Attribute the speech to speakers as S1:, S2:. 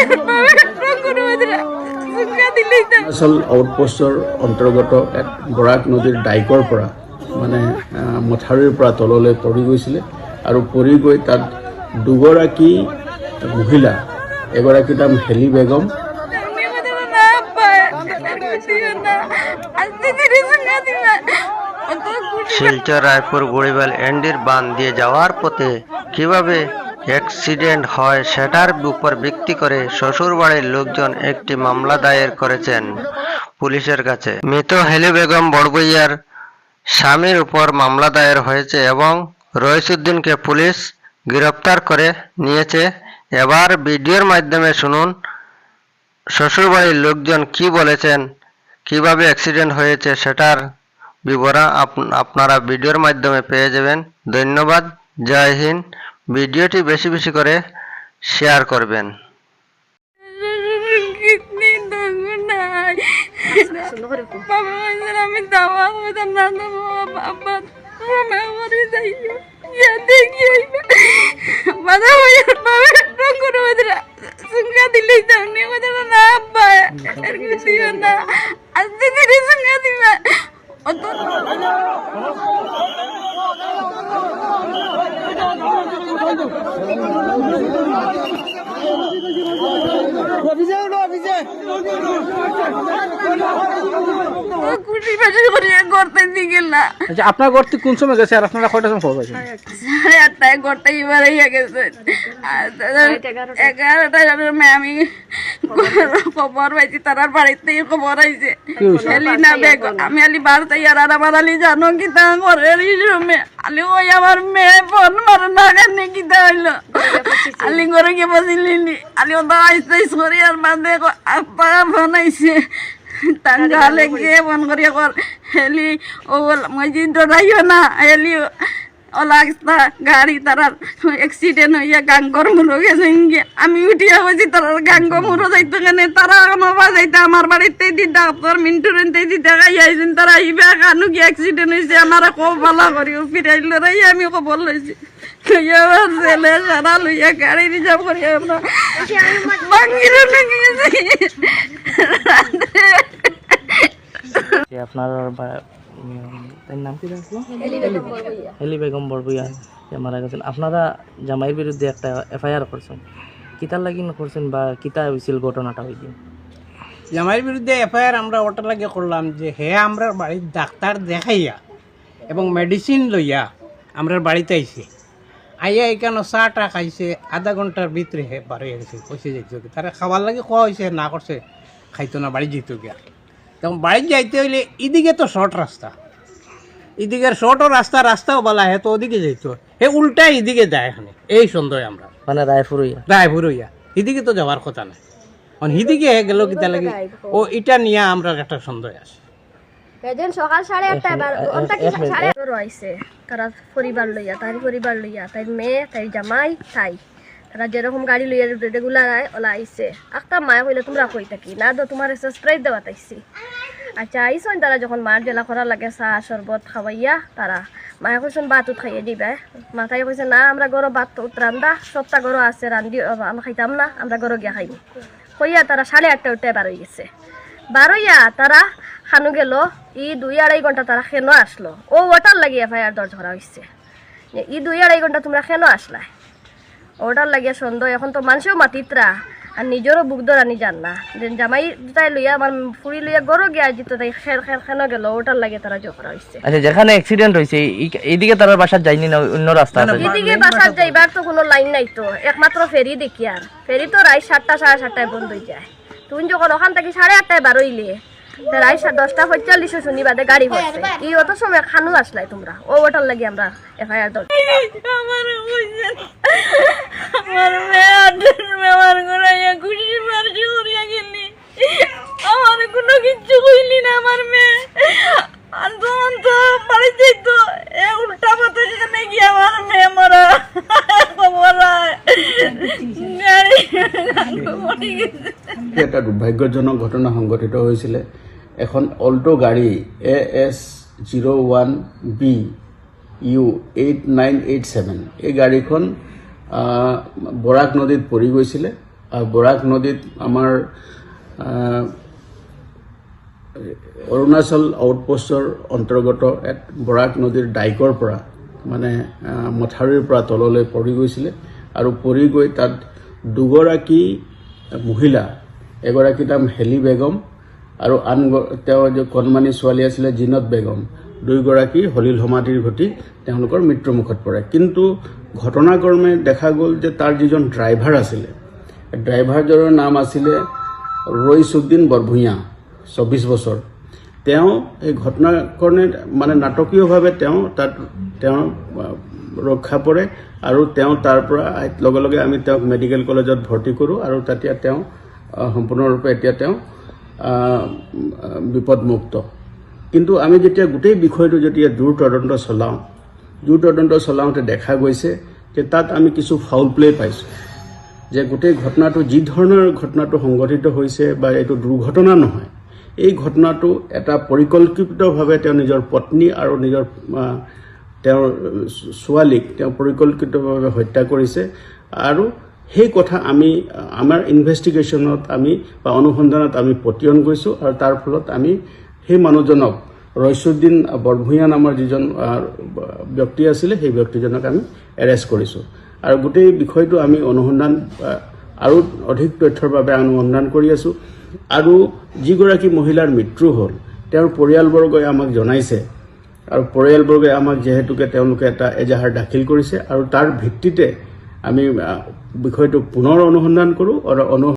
S1: অৰুণাচল আউটপোষ্টৰ অন্তৰ্গত এক বৰাক নদীৰ ডাইকৰ পৰা মানে মথাউৰিৰ পৰা তললৈ পৰি গৈছিলে আৰু পৰি গৈ তাত দুগৰাকী মহিলা এগৰাকীৰ নাম হেলি বেগম।
S2: শিলচর রায়পুর বুড়িবাল এন্ডির বান দিয়ে যাওয়ার পথে কীভাবে অ্যাক্সিডেন্ট হয় সেটার উপর ভিত্তি করে শ্বশুরবাড়ির লোকজন একটি মামলা দায়ের করেছেন পুলিশের কাছে। মৃত হেলি বেগম বড়বইয়ার স্বামীর উপর মামলা দায়ের হয়েছে এবং রইসুদ্দিনকে পুলিশ গ্রেপ্তার করে নিয়েছে। এবার ভিডিওর মাধ্যমে শুনুন, শ্বশুরবাড়ির লোকজন কি বলেছেন, কীভাবে অ্যাক্সিডেন্ট হয়েছে সেটার বিবরণ আপ- আপনারা ভিডিওর মাধ্যমে পেয়ে যাবেন। ধন্যবাদ, জয় হিন্দ। ভিডিওটি বেশি বেশি করে শেয়ার করবেন
S3: আমি দাওয়া হইতাম না বাবা
S4: আচ্ছা আপনার ঘর কোন সময় গেছে আর আপনারা কয়টা সময় খবর পাইছেন?
S3: সাড়ে আটটায় ঘরটা এবার গেছে। আমি খবর পাইছি তারার বাড়ির থেকে খবর আইছে। এলিনা বেগ আমি আলি বাড়তে আর আর আমার আলি জানো কি তা ঘরের রুমে। আলি ওই আমার মেয়ে ফোন মারে না কেন কি তা হইল। আলি ঘরে গিয়ে বসিলি আলি ওটা আইসতে সরি আর বাদে আপা ফোন আইছে। টাঙ্গালে গিয়ে ফোন করিয়া কর হেলি ও যে ডরাইও না হেলি ওলাগস্তা গাড়ি তারার অ্যাক্সিডেন্ট হইয়া গাঙ্গর মুরো গেছে। আমি উঠিয়া বলছি তারার গাঙ্গ মুরো যাইতো কেন? তারা নবা যাইতে আমার বাড়িতে দি ডাক্তার মিন্টুরেন্তে দি দেখাই আইছেন, তারা ইবা কানু কি অ্যাক্সিডেন্ট হয়েছে আমার কো ভালো করি ফিরাইল রাই আমি খবর লইছি। লইয়া আমার ছেলে সারা লইয়া গাড়ি রিজার্ভ করি, আমরা বাঙ্গির
S4: আপনার তার নাম কি হেলি বেগম বড়বইয়া যে মারা গেছেন। আপনারা জামাইয়ের বিরুদ্ধে একটা এফআইআর করছেন। কিতার লাগি করছেন বা কিতা হয়েছিল ঘটনাটা হয়েছে
S5: জামাইয়ের বিরুদ্ধে এফআইআর আমরা ওটা লাগে করলাম যে হে, আমরা বাড়ির ডাক্তার দেখাইয়া এবং মেডিসিন লইয়া আমরা বাড়িতে আইছে। আইয়া এখানে চাটা খাইছে, আধা ঘণ্টার ভিতরে হে বার হয়ে গেছে পয়সা যাইতে তারা খাবার লাগে খাওয়া হয়েছে না করছে, খাইতো না, বাড়ি যেতে গিয়া তখন বাড়ি যাইতে হইলে এদিকে তো শর্ট রাস্তা। এদিকের শর্টও রাস্তা রাস্তাও বলা হে তো ওদিকে যাইতো হে উল্টা এদিকে যায় এখানে। এই সন্দেহ আমরা।
S4: মানে রায়পুর হইয়া
S5: রায়পুর হইয়া এদিকে তো যাওয়ার কথা না এখন হিদিকে গেল কিতা লাগে ও এটা নিয়ে আমরা একটা সন্দেহ আছে।
S6: এদিন সকাল সাড়ে আটটায় বার কি সাড়ে রয়েছে তারা পরিবার লইয়া তার পরিবার লইয়া তাই মেয়ে তাই জামাই তাই। যেরকম গাড়ি লইয়া রেগুলার আয়, ওলা আইছে। একটা মায়া কইলে, তোমরা কই থাকি? না তো, তোমার সাবস্ক্রাইব দেওয়া তাইছি। আচ্ছা আইসন তারা যখন মার জেলা করা লাগে চাহ শরবত খাওয়াইয়া তারা। মায়ে কইছেন ভাত খাইয়ে দিবে। মাথায় কইছে, না, আমরা গরো উঠ রান্দা সপ্তাহ গরো আছে রান্ধি আমরা খাইতাম না, আমরা গরো গিয়া খাইনি কইয়া তারা সাড়ে আটটা উঠে বার হয়ে গেছে। বারোইয়া তারা খানু গেল, ই দুই আড়াই ঘণ্টা তারা কেন আসলো। ও ওটার লাগি এফআইআর দর্জ করা হয়েছে ই দুই আড়াই ঘণ্টা তোমরা কেন আসলা। ওটার লাগিয়া সন্দেহ এখন তো মানুষেও মাতিত্রা আর নিজেরও বুক ধরানি জান না জামাই তাই লইয়া আমার ফুড়ি লইয়া গরো গিয়া যেত তাই খের খের খেন গেল ওটার লাগে তারা জো করা হয়েছে
S4: আচ্ছা যেখানে অ্যাক্সিডেন্ট হয়েছে এই- এইদিকে তার বাসা যায়নি না অন্য রাস্তা আছে?
S6: এদিকে বাসার যাইবার তো কোনো লাইন নাই তো। একমাত্র ফেরি দেখি আর ফেরি তো রাত সাতটা সাড়ে সাতটায় বন্ধ হয়ে যায়। তুমি যখন ওখান থেকে সাড়ে আটটায় বারোইলে রাত সাত দশটা পঁয়তাল্লিশে শুনি বাদে গাড়ি হচ্ছে এই অত সময় খানু আসলাই তোমরা। ও ওটার লাগে আমরা এফআইআর দল।
S3: আমার বুঝছেন আমার মেয়ে আটের মেয়ে আমার ঘুরাইয়া খুশি মারছি করিয়া গেলি আমার কোনো কিচ্ছু কইলি না আমার মেয়ে। আর তখন তো বাড়ি যাইতো। এ উল্টা পথে সেখানে গিয়ে আমার মেয়ে মরা খবর হয়। গাড়ি
S1: এটা দুৰ্ভাগ্যজনক ঘটনা সংঘটিত হৈছিলে এখন অল্টো গাড়ী A S zero' one B U eight nine eight seven এই গাড়ীখন বৰাক নদীত পৰি গৈছিলে। আহ, বৰাক নদীত আমাৰ অৰুণাচল আউটপোষ্টৰ অন্তৰ্গত এক বৰাক নদীৰ ডাইকৰ পৰা মানে মথাউৰিৰ পৰা তললৈ পৰি গৈছিলে আৰু পৰি গৈ তাত দুগৰাকী মহিলা এগৰাকী নাম হেলি বেগম আৰু আন তেওঁৰ যে কণমানি ছোৱালী আছিলে জিনত বেগম দুয়োগৰাকী হলিল সমাধিৰ ঘটি তেওঁলোকৰ মৃত্যুমুখত পৰে। কিন্তু ঘটনাক্ৰমে দেখা গ'ল যে তাৰ যিজন ড্ৰাইভাৰ আছিলে ড্ৰাইভাৰজনৰ নাম আছিলে ৰইচুদ্দিন বৰভূঞা চৌবিছ বছৰ। তেওঁ এই ঘটনাক্ৰমে মানে নাটকীয়ভাৱে তেওঁ তাত তেওঁ ৰক্ষা পৰে আৰু তেওঁ তাৰ পৰা লগে লগে আমি তেওঁক মেডিকেল কলেজত ভৰ্তি কৰোঁ আৰু তেতিয়া তেওঁ সম্পূৰ্ণৰূপে এতিয়া তেওঁ বিপদমুক্ত। কিন্তু আমি যেতিয়া গোটেই বিষয়টো যেতিয়া দূৰ তদন্ত চলাওঁ, দূৰ তদন্ত চলাওঁতে দেখা গৈছে যে তাত আমি কিছু ফাউল প্লে পাইছোঁ। যে গোটেই ঘটনাটো, যি ধৰণৰ ঘটনাটো সংঘটিত হৈছে বা এইটো দুৰ্ঘটনা নহয়, এই ঘটনাটো এটা পৰিকল্পিতভাৱে তেওঁ নিজৰ পত্নী আৰু নিজৰ তেওঁৰ ছোৱালীক তেওঁ পৰিকল্পিতভাৱে হত্যা কৰিছে আৰু সেই কথা আমি, আমাৰ ইনভেষ্টিগেশ্যনত আমি বা অনুসন্ধানত আমি পতিয়ন গৈছোঁ আৰু তাৰ ফলত আমি সেই মানুহজনক ৰইচুদ্দিন বৰভূঞা নামৰ যিজন ব্যক্তি আছিলে, সেই ব্যক্তিজনক আমি এৰেষ্ট কৰিছোঁ। আৰু গোটেই বিষয়টো আমি অনুসন্ধান আৰু অধিক তথ্যৰ বাবে অনুসন্ধান কৰি আছোঁ। আৰু যিগৰাকী মহিলাৰ মৃত্যু হ'ল, তেওঁৰ পৰিয়ালবৰ্গই আমাক জনাইছে। আৰু পৰিয়ালবৰ্গই আমাক যিহেতুকে তেওঁলোকে এটা এজাহাৰ দাখিল কৰিছে আৰু তাৰ ভিত্তিতে আমি বিষয়টো পুনৰ অনুসন্ধান কৰোঁ আৰু অনু